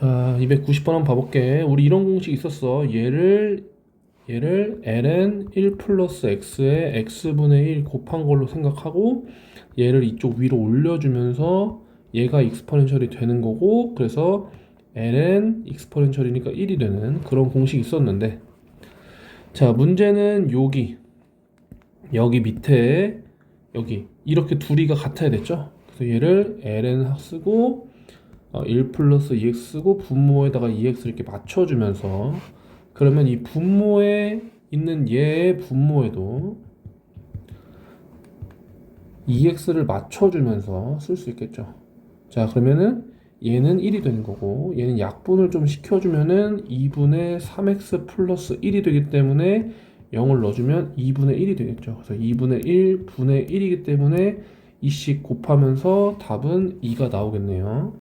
자, 290번 한번 봐볼게. 우리 이런 공식 있었어. 얘를 얘를 ln 1 플러스 x에 x분의 1 곱한 걸로 생각하고 얘를 이쪽 위로 올려주면서 얘가 익스포넨셜이 되는 거고 그래서 ln 익스포넨셜이니까 1이 되는 그런 공식이 있었는데 자 문제는 여기 여기 밑에 여기 이렇게 둘이가 같아야 됐죠 그래서 얘를 ln 쓰고 어, 1 플러스 2x 쓰고 분모에다가 2x 이렇게 맞춰주면서 그러면 이 분모에 있는 얘의 분모에도 2x를 맞춰주면서 쓸 수 있겠죠. 자, 그러면은 얘는 1이 되는 거고 얘는 약분을 좀 시켜주면은 2분의 3x 플러스 1이 되기 때문에 0을 넣어주면 2분의 1이 되겠죠. 그래서 2분의 1 분의 1이기 때문에 이씩 곱하면서 답은 2가 나오겠네요.